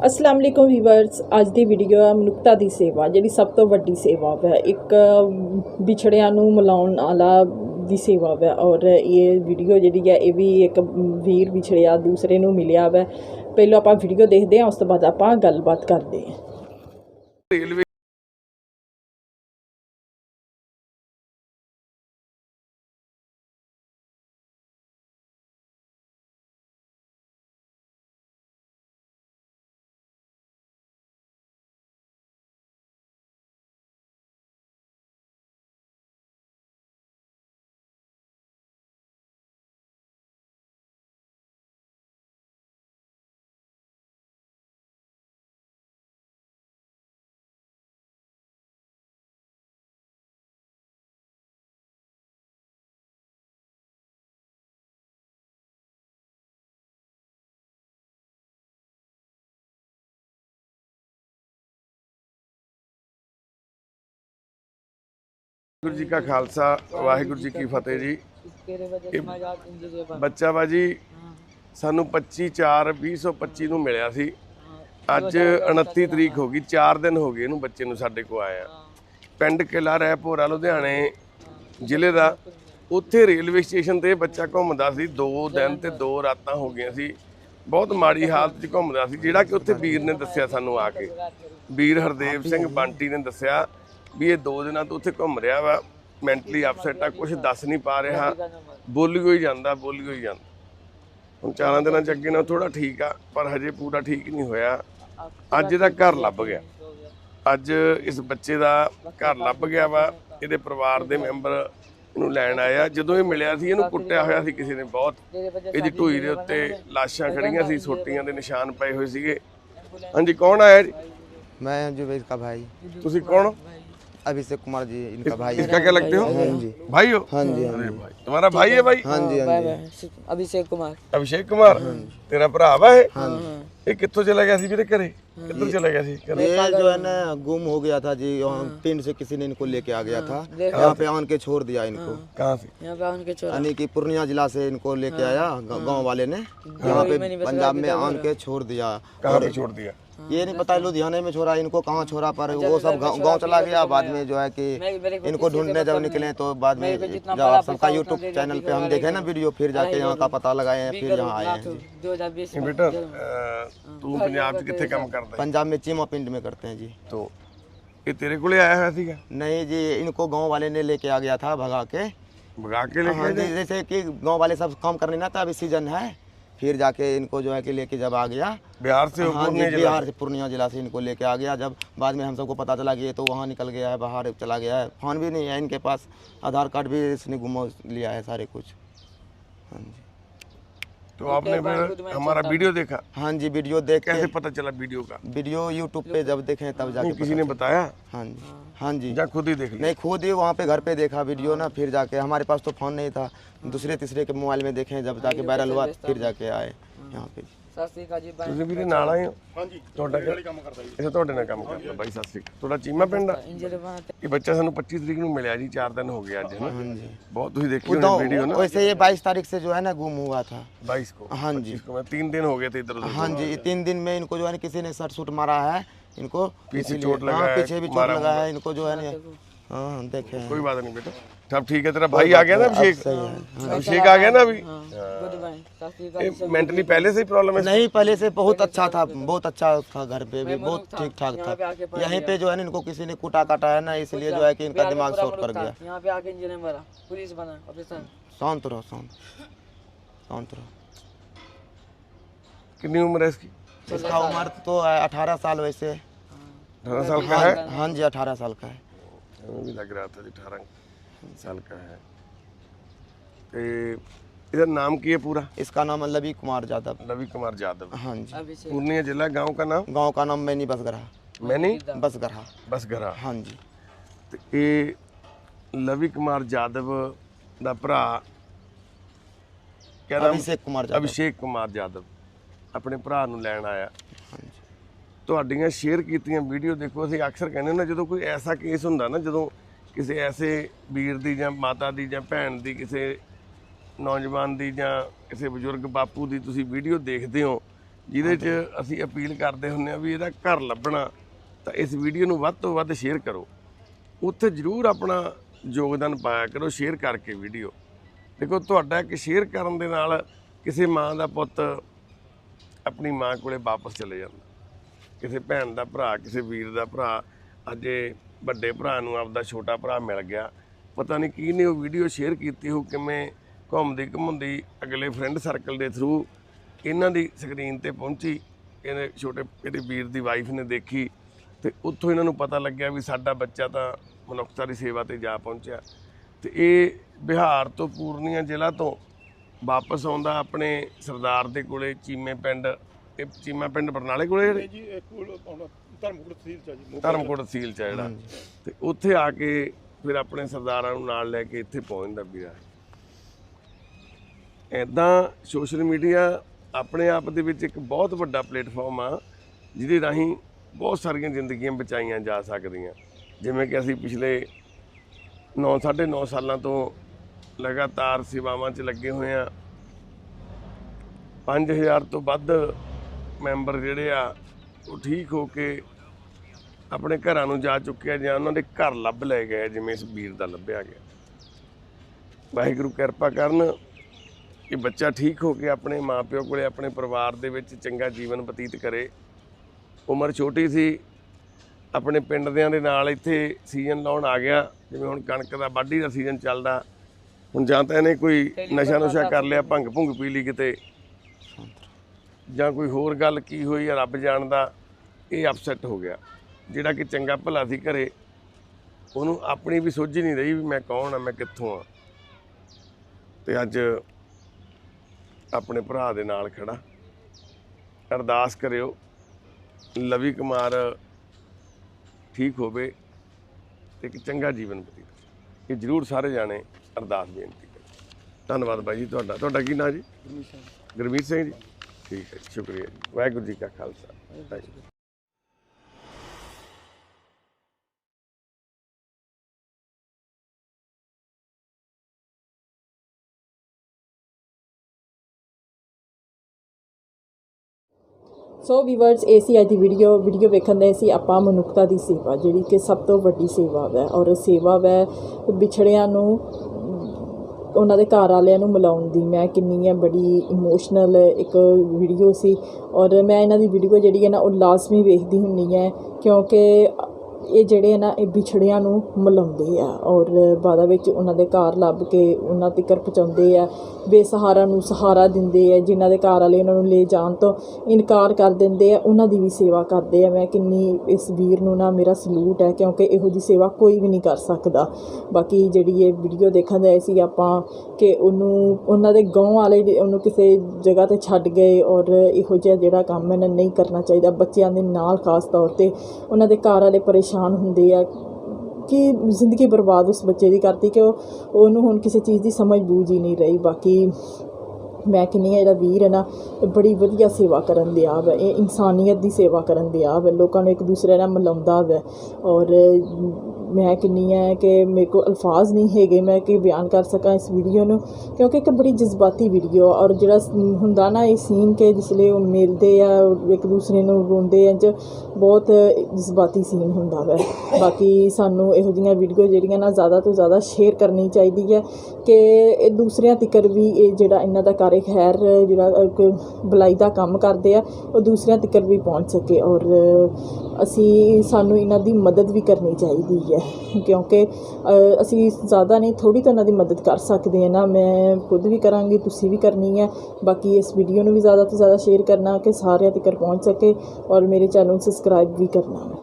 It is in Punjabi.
ਅਸਲਾਮ ਅਲੈਕੁਮ ਵੀਵਰਸ, ਅੱਜ ਦੀ ਵੀਡੀਓ ਹੈ ਮਨੁੱਖਤਾ ਦੀ ਸੇਵਾ, ਜਿਹੜੀ ਸਭ ਤੋਂ ਵੱਡੀ ਸੇਵਾ ਹੈ ਇੱਕ ਵਿਛੜਿਆਂ ਨੂੰ ਮਿਲਾਉਣ ਵਾਲਾ ਦੀ ਸੇਵਾ ਹੈ ਔਰ ਇਹ ਵੀਡੀਓ ਜਿਹੜੀ ਹੈ ਇਹ ਵੀ ਇੱਕ ਵੀਰ ਵਿਛੜਿਆ, ਦੂਸਰੇ ਨੂੰ ਮਿਲਿਆ ਹੈ ਪਹਿਲਾਂ ਆਪਾਂ ਵੀਡੀਓ ਦੇਖਦੇ ਹਾਂ ਉਸ ਤੋਂ ਬਾਅਦ ਆਪਾਂ ਗੱਲਬਾਤ ਕਰਦੇ ਹਾਂ ਰੇਲਵੇ ਗੁਰੂ ਜੀ ਕਾ ਖਾਲਸਾ ਵਾਹਿਗੁਰੂ ਜੀ ਕੀ ਫਤਿਹ ਜੀ। ਬੱਚਾ ਬਾਜੀ ਸਾਨੂੰ 25 4 2025 ਨੂੰ ਮਿਲਿਆ ਸੀ। ਅੱਜ 29 ਤਰੀਕ ਹੋ ਗਈ 4 ਦਿਨ ਹੋ ਗਏ ਇਹਨੂੰ ਬੱਚੇ ਨੂੰ ਸਾਡੇ ਕੋ ਆਇਆ। ਪਿੰਡ ਕਿਲਾ ਰਹਿਪੋਰਾ ਲੁਧਿਆਣੇ ਜ਼ਿਲ੍ਹੇ ਦਾ। ਉੱਥੇ ਰੇਲਵੇ ਸਟੇਸ਼ਨ ਤੇ ਬੱਚਾ ਘੁੰਮਦਾ ਸੀ 2 ਦਿਨ ਤੇ 2 ਰਾਤਾਂ ਹੋ ਗਈਆਂ ਸੀ। ਬਹੁਤ ਮਾੜੀ ਹਾਲਤ 'ਚ ਘੁੰਮਦਾ ਸੀ ਜਿਹੜਾ ਕਿ ਉੱਥੇ ਵੀਰ ਨੇ ਦੱਸਿਆ ਸਾਨੂੰ ਆ ਕੇ। ਵੀਰ ਹਰਦੇਵ ਸਿੰਘ ਬੰਟੀ ਨੇ ਦੱਸਿਆ ਵੀ ਇਹ ਦੋ ਦਿਨਾਂ ਤੋਂ ਉੱਥੇ ਘੁੰਮ ਰਿਹਾ ਵਾ ਮੈਂਟਲੀ ਅਪਸੈਟ ਆ ਕੁਝ ਦੱਸ ਨਹੀਂ ਪਾ ਰਿਹਾ। ਬੋਲੀ ਹੋਈ ਜਾਂਦਾ ਬੋਲੀ ਹੋਈ ਜਾਂਦਾ। ਹੁਣ ਚਾਰਾਂ ਦਿਨਾਂ ਚ ਨਾਲ ਥੋੜਾ ਠੀਕ ਆ ਪਰ ਹਜੇ ਪੂਰਾ ਠੀਕ ਨਹੀਂ ਹੋਇਆ। ਅੱਜ ਦਾ ਘਰ ਲੱਭ ਗਿਆ। ਅੱਜ ਇਸ ਬੱਚੇ ਦਾ ਘਰ ਲੱਭ ਗਿਆ ਵਾ ਇਹਦੇ ਪਰਿਵਾਰ ਦੇ ਮੈਂਬਰ ਨੂੰ ਲੈਣ ਆਇਆ। ਜਦੋਂ ਇਹ ਮਿਲਿਆ ਸੀ ਇਹਨੂੰ ਕੁੱਟਿਆ ਹੋਇਆ ਸੀ ਕਿਸੇ ਨੇ ਬਹੁਤ। ਇਹਦੀ ਢੂਈ ਦੇ ਉੱਤੇ ਲਾਸ਼ਾਂ ਖੜੀਆਂ ਸੀ ਛੋਟੀਆਂ ਦੇ ਨਿਸ਼ਾਨ ਪਏ ਹੋਏ ਸੀਗੇ। ਹਾਂਜੀ ਕੌਣ ਆਇਆ ਜੀ? ਮੈਂ ਜੁਬੈਦ ਕਾ ਭਾਈ। ਤੁਸੀਂ ਕੌਣ? अभिषेक कुमार जी इनका भाई इसका क्या लगते हो? हाँ जी। भाई हो? हाँ जी हाँ भाई तुम्हारा भाई है भाई? हाँ जी हाँ अभिषेक कुमार। अभिषेक कुमार? हाँ तेरा भरावा है? हाँ चला गया सी चला गया सी ये जो है ना गुम हो गया था जी पिंड से किसी ने इनको लेके आ गया था। यहाँ पे आन के छोड़ दिया इनको। कहाँ से? पे आन के यानी कि पूर्णिया जिला से इनको लेके आया गाँव वाले ने। यहाँ पे पंजाब में तो आन के छोड़ दिया। पे छोड़ दिया? ये नहीं पता लुधियाने में छोड़ा इनको कहाँ छोड़ा पर वो सब गाँव चला गया बाद में जो है कि इनको ढूँढने जब निकले तो बाद में जब आप सबका यूट्यूब चैनल पे हम देखे ना वीडियो फिर जाके यहाँ का पता लगाए हैं फिर यहाँ आए हैं। पंजाब में चीमा पिंड में करते हैं जी। तो ये तेरे को ले आया है ठीक है नहीं जी इनको गाँव वाले ने लेके आ गया था भगा के। भगा के लेके हाँ, जैसे की गाँव वाले सब काम करने ना था अभी सीज़न है। फिर जाके इनको जो है कि लेके जब आ गया बिहार से हाँ जी बिहार से पूर्णिया जिला से इनको लेके आ गया। जब बाद में हम सबको पता चला कि ये तो वहाँ निकल गया है बाहर चला गया है। फ़ोन भी नहीं है इनके पास आधार कार्ड भी इसने घुमा लिया है सारे कुछ। हाँ जी। तो आपने फिर हमारा वीडियो देखा? हाँ जी वीडियो देख कैसे पता चला वीडियो का? वीडियो यूट्यूब पे जब देखे तब जाके किसी ने बताया? हाँ जी हाँ जी। जा खुद ही देख नहीं खुद ही वहाँ पे घर पे देखा वीडियो ना फिर जाके। हमारे पास तो फ़ोन नहीं था। दूसरे तीसरे के मोबाइल में देखे जब जाके वायरल हुआ फिर जाके आए यहाँ पे। ਸਤਿ ਸ੍ਰੀ ਅਕਾਲ ਜੀ ਬਾਈ ਤੁਸੀਂ ਵੀਰੇ ਨਾਲ ਆਏ ਹੋ ਹਾਂਜੀ ਤੁਹਾਡਾ ਕੰਮ ਕਰਦਾ ਜੀ ਅੱਛਾ ਤੁਹਾਡੇ ਨਾਲ ਕੰਮ ਕਰਦਾ ਬਾਈ ਸਤਿ ਸ੍ਰੀ ਅਕਾਲ ਤੁਹਾਡਾ ਚੀਮਾ ਪਿੰਡ ਆ ਇੰਜਰ ਬਾਤ ਇਹ ਬੱਚਾ ਸਾਨੂੰ 25 ਤਰੀਕ ਨੂੰ ਮਿਲਿਆ ਜੀ 4 ਦਿਨ ਹੋ ਗਏ ਅੱਜ ਹੈ हाँ ਨਾ जी ਬਹੁਤ ਤੁਸੀਂ ਦੇਖੀ उधर- ਹੋਣੀ ਵੀਡੀਓ ਨਾ वैसे ये बाईस तारीख से जो है ना गुम हुआ था 22 को हाँ जी 25 को मैं तीन दिन हो गए थे इधर उधर हाँ जी तीन दिन में इनको जो है ना किसी ने सर सूट मारा है इनको पीछे इसीलिए- चोट लगा हाँ, है, पीछे भी चोट मारा लगा हुआ है इनको जो है ना हाँ देखे हैं कोई बात नहीं बेटा सब ठीक है तेरा भाई आ गया ना अभिषेक? अभिषेक आ गया ना अभी? हाँ। मेंटली पहले से ही प्रॉब्लम है नहीं पहले से बहुत अच्छा था बहुत अच्छा था घर पे भी बहुत ठीक ठाक था। यहीं पे जो है ना इनको किसी ने कुटा काटा है ना इसलिए जो है कि इनका दिमाग शॉर्ट कर गया। शांत रहो शांत। शांत रहो। कितनी उम्र है इसकी? इसका उम्र तो अठारह साल वैसे। अठारह साल का है? हाँ जी अठारह साल का है। लग रहा था अठारह। अठारह साल का है ते इधर नाम की है पूरा इसका नाम है लवी कुमार यादव रवि कुमार यादव हाँ जी अभिषेक पूर्णिया जिला गांव का नाम गांव का नाम मैनी बसगरा मैंने बसगरा बसगरा हाँ जी ਤੇ ਇਹ ਲਵੀ ਕੁਮਾਰ ਜਾਦਵ ਦਾ ਭਰਾ ਕਹਿੰਦਾ अभिषेक कुमार यादव ਅਭਿਸ਼ੇਕ ਕੁਮਾਰ ਜਾਦਵ ਆਪਣੇ ਭਰਾ ਨੂੰ ਲੈਣ ਆਇਆ हाँ जी ਤੁਹਾਡੀਆਂ ਸ਼ੇਅਰ ਕੀਤੀਆਂ ਵੀਡੀਓ ਦੇਖੋ ਅਸੀਂ ਅਕਸਰ ਕਹਿੰਦੇ ਨਾ ਜਦੋਂ ਕੋਈ ਐਸਾ ਕੇਸ ਹੁੰਦਾ ਨਾ ਜਦੋਂ ਕਿਸੇ ਐਸੇ ਵੀਰ ਦੀ ਜਾਂ ਮਾਤਾ ਦੀ ਜਾਂ ਭੈਣ ਦੀ ਕਿਸੇ ਨੌਜਵਾਨ ਦੀ ਜਾਂ ਕਿਸੇ ਬਜ਼ੁਰਗ ਬਾਪੂ ਦੀ ਤੁਸੀਂ ਵੀਡੀਓ ਦੇਖਦੇ ਹੋ ਜਿਹਦੇ 'ਚ ਅਸੀਂ ਅਪੀਲ ਕਰਦੇ ਹੁੰਨੇ ਆ ਵੀ ਇਹਦਾ ਘਰ ਲੱਭਣਾ ਤਾਂ ਇਸ ਵੀਡੀਓ ਨੂੰ ਵੱਧ ਤੋਂ ਵੱਧ ਸ਼ੇਅਰ ਕਰੋ। ਉੱਥੇ ਜਰੂਰ ਆਪਣਾ ਯੋਗਦਾਨ ਪਾਇਆ ਕਰੋ ਸ਼ੇਅਰ ਕਰਕੇ ਵੀਡੀਓ। ਦੇਖੋ ਤੁਹਾਡਾ ਇੱਕ ਸ਼ੇਅਰ ਕਰਨ ਦੇ ਨਾਲ ਕਿਸੇ ਮਾਂ ਦਾ ਪੁੱਤ ਆਪਣੀ ਮਾਂ ਕੋਲੇ ਵਾਪਸ ਚਲੇ ਜਾਂਦਾ। ਕਿਸੇ ਭੈਣ ਦਾ ਭਰਾ ਕਿਸੇ ਵੀਰ ਦਾ ਭਰਾ ਅੱਜ ਵੱਡੇ ਭਰਾ ਨੂੰ ਆਪਦਾ ਛੋਟਾ ਭਰਾ ਮਿਲ ਗਿਆ। ਪਤਾ ਨਹੀਂ ਕੀ ਨੇ ਉਹ ਵੀਡੀਓ ਸ਼ੇਅਰ ਕੀਤੀ ਹੋ ਕਿਵੇਂ ਘੁੰਮਦੀ ਘੁੰਮਦੀ ਅਗਲੇ ਫਰੈਂਡ ਸਰਕਲ ਦੇ ਥਰੂ ਇਹਨਾਂ ਦੀ ਸਕਰੀਨ ਤੇ ਪਹੁੰਚੀ। ਇਹਨੇ ਛੋਟੇ ਇਹਦੇ ਵੀਰ ਦੀ ਵਾਈਫ ਨੇ ਦੇਖੀ ਤੇ ਉੱਥੋਂ ਇਹਨਾਂ ਨੂੰ ਪਤਾ ਲੱਗਿਆ ਵੀ ਸਾਡਾ ਬੱਚਾ ਤਾਂ ਮਨੁੱਖਤਾ ਦੀ ਸੇਵਾ ਤੇ ਜਾ ਪਹੁੰਚਿਆ। ਤੇ ਇਹ ਬਿਹਾਰ ਤੋਂ ਪੂਰਨੀਆ ਜ਼ਿਲ੍ਹਾ ਤੋਂ ਵਾਪਸ ਆਉਂਦਾ ਆਪਣੇ ਸਰਦਾਰ ਦੇ ਕੋਲੇ ਚੀਮੇ ਪਿੰਡ ਇਹ ਚੀਮਾ ਪਿੰਡ ਬਰਨਾਲੇ ਕੋਲੇ ਜੀ ਕੋਲ ਆਉਣਾ ਧਰਮਕੋਟ ਤਹਿਸੀਲ ਚ ਆ ਜੀ। ਧਰਮਕੋਟ ਤਹਿਸੀਲ ਚ ਆ ਜਿਹੜਾ। ਤੇ ਉੱਥੇ ਆ ਕੇ ਫਿਰ ਆਪਣੇ ਸਰਦਾਰਾਂ ਨੂੰ ਨਾਲ ਲੈ ਕੇ ਇੱਥੇ ਪਹੁੰਚਦਾ ਵੀਰਾ। ਐਦਾਂ ਸੋਸ਼ਲ ਮੀਡੀਆ ਆਪਣੇ ਆਪ ਦੇ ਵਿੱਚ ਇੱਕ ਬਹੁਤ ਵੱਡਾ ਪਲੇਟਫਾਰਮ ਆ ਜਿਹਦੇ ਰਾਹੀਂ ਬਹੁਤ ਸਾਰੀਆਂ ਜ਼ਿੰਦਗੀਆਂ ਬਚਾਈਆਂ ਜਾ ਸਕਦੀਆਂ। ਜਿਵੇਂ ਕਿ ਅਸੀਂ ਪਿਛਲੇ 9 9.5 ਸਾਲਾਂ ਤੋਂ ਲਗਾਤਾਰ ਸੇਵਾਵਾਂ 'ਚ ਲੱਗੇ ਹੋਏ ਆ। 5000 ਤੋਂ ਵੱਧ ਮੈਂਬਰ ਜਿਹੜੇ ਆ ਉਹ ਠੀਕ ਹੋ ਕੇ ਆਪਣੇ ਘਰਾਂ ਨੂੰ ਜਾ ਚੁੱਕੇ ਆ ਜਾਂ ਉਹਨਾਂ ਦੇ ਘਰ ਲੱਭ ਲਏ ਗਏ ਜਿਵੇਂ ਇਸ ਵੀਰ ਦਾ ਲੱਭਿਆ ਗਿਆ। ਵਾਹਿਗੁਰੂ ਕਿਰਪਾ ਕਰਨ ਕਿ ਬੱਚਾ ਠੀਕ ਹੋ ਕੇ ਆਪਣੇ ਮਾਪਿਓ ਕੋਲੇ ਆਪਣੇ ਪਰਿਵਾਰ ਦੇ ਵਿੱਚ ਚੰਗਾ ਜੀਵਨ ਬਤੀਤ ਕਰੇ। ਉਮਰ ਛੋਟੀ ਸੀ ਆਪਣੇ ਪਿੰਡ ਦਿਆਂ ਦੇ ਨਾਲ ਇੱਥੇ ਸੀਜ਼ਨ ਲਾਉਣ ਆ ਗਿਆ ਜਿਵੇਂ ਹੁਣ ਕਣਕ ਦਾ ਵਾਢੀ ਦਾ ਸੀਜ਼ਨ ਚੱਲਦਾ। ਹੁਣ ਜਾਂ ਤਾਂ ਇਹਨੇ ਕੋਈ ਨਸ਼ਾ ਨੁਸ਼ਾ ਕਰ ਲਿਆ ਭੰਗ ਭੁੰਗ ਪੀ ਲਈ ਕਿਤੇ। ਜਾਂ ਕੋਈ ਹੋਰ ਗੱਲ ਕੀ ਹੋਈ ਆ ਰੱਬ ਜਾਣਦਾ ਇਹ ਅਪਸੈਟ ਹੋ ਗਿਆ। ਜਿਹੜਾ ਕਿ ਚੰਗਾ ਭਲਾ ਸੀ ਘਰੇ ਉਹਨੂੰ ਆਪਣੀ ਵੀ ਸੋਝੀ ਨਹੀਂ ਰਹੀ ਵੀ ਮੈਂ ਕੌਣ ਆ ਮੈਂ ਕਿੱਥੋਂ ਆ। ਤੇ ਅੱਜ ਆਪਣੇ ਭਰਾ ਦੇ ਨਾਲ ਖੜਾ। ਅਰਦਾਸ ਕਰਿਓ ਲਵੀ ਕੁਮਾਰ ਠੀਕ ਹੋਵੇ ਤੇ ਇੱਕ ਚੰਗਾ ਜੀਵਨ ਬਤੀਤ। ਇਹ ਜਰੂਰ ਸਾਰੇ ਜਾਣੇ ਅਰਦਾਸ ਬੇਨਤੀ ਕਰੋ। ਧੰਨਵਾਦ ਬਾਈ ਜੀ ਤੁਹਾਡਾ। ਤੁਹਾਡਾ ਕੀ ਨਾਂ ਜੀ? ਗੁਰਮੀਤ ਸਿੰਘ ਜੀ। ਠੀਕ ਹੈ, ਸ਼ੁਕਰੀਆ ਜੀ। ਵਾਹਿਗੁਰੂ ਜੀ ਕਾ ਖਾਲਸਾ। ਵਾਹਿਗੁਰੂ ਸੋ ਵੀਵਰਸ ਇਹ ਸੀ ਅੱਜ ਦੀ ਵੀਡੀਓ ਵੀਡੀਓ ਵੇਖਣ ਦੇ ਸੀ ਆਪਾਂ ਮਨੁੱਖਤਾ ਦੀ ਸੇਵਾ, ਜਿਹੜੀ ਕਿ ਸਭ ਤੋਂ ਵੱਡੀ ਸੇਵਾ ਹੈ ਔਰ ਸੇਵਾ ਹੈ ਵਿਛੜਿਆਂ ਨੂੰ ਉਹਨਾਂ ਦੇ ਘਰ ਵਾਲਿਆਂ ਨੂੰ ਮਿਲਾਉਣ ਦੀ ਮੈਂ ਕਿੰਨੀ ਹੈ ਬੜੀ ਇਮੋਸ਼ਨਲ ਇੱਕ ਵੀਡੀਓ ਸੀ। ਔਰ ਮੈਂ ਇਹਨਾਂ ਦੀ ਵੀਡੀਓ ਜਿਹੜੀ ਹੈ ਨਾ, ਉਹ ਲਾਜ਼ਮੀ ਵੇਖਦੀ ਹੁੰਦੀ ਹੈ ਕਿਉਂਕਿ ਇਹ ਜਿਹੜੇ ਨਾ, ਇਹ ਵਿਛੜਿਆਂ ਨੂੰ ਮਿਲਾਉਂਦੇ ਆ ਔਰ ਬਾਅਦ ਵਿੱਚ ਉਹਨਾਂ ਦੇ ਘਰ ਲੱਭ ਕੇ ਉਹਨਾਂ ਤੱਕ ਪਹੁੰਚਾਉਂਦੇ ਆ, ਬੇਸਹਾਰਾ ਨੂੰ ਸਹਾਰਾ ਦਿੰਦੇ ਆ, ਜਿਨ੍ਹਾਂ ਦੇ ਘਰ ਵਾਲੇ ਉਹਨਾਂ ਨੂੰ ਲੈ ਜਾਣ ਤੋਂ ਇਨਕਾਰ ਕਰ ਦਿੰਦੇ ਆ, ਉਹਨਾਂ ਦੀ ਵੀ ਸੇਵਾ ਕਰਦੇ ਆ। ਮੈਂ ਕਿੰਨੀ ਇਸ ਵੀਰ ਨੂੰ ਨਾ ਮੇਰਾ ਸਲੂਟ ਹੈ, ਕਿਉਂਕਿ ਇਹੋ ਜੀ ਸੇਵਾ ਕੋਈ ਵੀ ਨਹੀਂ ਕਰ ਸਕਦਾ। ਬਾਕੀ ਜਿਹੜੀ ਇਹ ਵੀਡੀਓ ਦੇਖਣ ਦੇ ਸੀ ਆਪਾਂ ਕਿ ਉਹਨੂੰ, ਉਹਨਾਂ ਦੇ ਗਾਉਂ ਵਾਲੇ ਉਹਨੂੰ ਕਿਸੇ ਜਗ੍ਹਾ ਤੇ ਛੱਡ ਗਏ ਔਰ ਇਹੋ ਜਿਹਾ ਜਿਹੜਾ ਕੰਮ ਇਹਨਾਂ ਨਹੀਂ ਕਰਨਾ ਚਾਹੀਦਾ, ਬੱਚਿਆਂ ਦੇ ਨਾਲ ਖਾਸ ਤੌਰ ਤੇ ਉਹਨਾਂ ਦੇ ਘਰ ਵਾਲੇ ਪਰੇਸ਼ਾਨ ਹੁੰਦੇ ਆ ਕਿ ਜ਼ਿੰਦਗੀ ਬਰਬਾਦ ਉਸ ਬੱਚੇ ਦੀ ਕਰਤੀ ਕਿ ਉਹ, ਉਹਨੂੰ ਹੁਣ ਕਿਸੇ ਚੀਜ਼ ਦੀ ਸਮਝ ਬੂਝ ਹੀ ਨਹੀਂ ਰਹੀ। ਬਾਕੀ ਮੈਂ ਕਹਿੰਦੀ ਹਾਂ, ਜਿਹੜਾ ਵੀਰ ਹੈ ਨਾ, ਇਹ ਬੜੀ ਵਧੀਆ ਸੇਵਾ ਕਰਨ ਦਿਆ ਹੈ। ਇਹ ਇਨਸਾਨੀਅਤ ਦੀ ਸੇਵਾ ਕਰਨ ਦਿਆ ਵਾ ਲੋਕਾਂ ਨੂੰ ਇੱਕ ਦੂਸਰੇ ਨਾਲ ਮਿਲਾਉਂਦਾ ਵਾ। ਔਰ ਮੈਂ ਕਿੰਨੀ ਹਾਂ ਕਿ ਮੇਰੇ ਕੋਲ ਅਲਫਾਜ਼ ਨਹੀਂ ਹੈਗੇ, ਮੈਂ ਕਿ ਬਿਆਨ ਕਰ ਸਕਾਂ ਇਸ ਵੀਡੀਓ ਨੂੰ? ਕਿਉਂਕਿ ਇੱਕ ਬੜੀ ਜਜ਼ਬਾਤੀ ਵੀਡੀਓ ਔਰ ਜਿਹੜਾ ਹੁੰਦਾ ਨਾ ਇਹ ਸੀਨ ਕਿ ਜਿਸਲੇ ਉਹ ਮਿਲਦੇ ਆ, ਇੱਕ ਦੂਸਰੇ ਨੂੰ ਰੋਂਦੇ ਆ ਜ ਬਹੁਤ ਜਜ਼ਬਾਤੀ ਸੀਨ ਹੁੰਦਾ ਵੈ। ਬਾਕੀ ਸਾਨੂੰ ਇਹੋ ਜਿਹੀਆਂ ਵੀਡੀਓ ਜਿਹੜੀਆਂ ਨਾ ਜ਼ਿਆਦਾ ਤੋਂ ਜ਼ਿਆਦਾ ਸ਼ੇਅਰ ਕਰਨੀ ਚਾਹੀਦੀ ਹੈ ਕਿ ਇਹ ਦੂਸਰਿਆਂ ਤੱਕਰ ਵੀ ਇਹ ਜਿਹੜਾ ਇਹਨਾਂ ਦਾ ਕਾਰੇ ਖੈਰ ਜਿਹੜਾ ਇੱਕ ਦਾ ਕੰਮ ਕਰਦੇ ਆ, ਉਹ ਦੂਸਰਿਆਂ ਤੱਕਰ ਵੀ ਪਹੁੰਚ ਸਕੇ ਔਰ ਅਸੀਂ, ਸਾਨੂੰ ਇਹਨਾਂ ਦੀ ਮਦਦ ਵੀ ਕਰਨੀ ਚਾਹੀਦੀ ਹੈ ਕਿਉਂਕਿ ਅਸੀਂ ਜ਼ਿਆਦਾ ਨਹੀਂ ਥੋੜੀ ਤਾਂ ਉਹਨਾਂ ਦੀ ਮਦਦ ਕਰ ਸਕਦੇ ਹਾਂ ਨਾ। ਮੈਂ ਖੁਦ ਵੀ ਕਰਾਂਗੀ, ਤੁਸੀਂ ਵੀ ਕਰਨੀ ਹੈ। ਬਾਕੀ ਇਸ ਵੀਡੀਓ ਨੂੰ ਵੀ ਜ਼ਿਆਦਾ ਤੋਂ ਜ਼ਿਆਦਾ ਸ਼ੇਅਰ ਕਰਨਾ ਕਿ ਸਾਰਿਆਂ ਤੱਕ ਪਹੁੰਚ ਸਕੇ ਔਰ ਮੇਰੇ ਚੈਨਲ ਨੂੰ ਸਬਸਕ੍ਰਾਈਬ ਵੀ ਕਰਨਾ। ਹੈ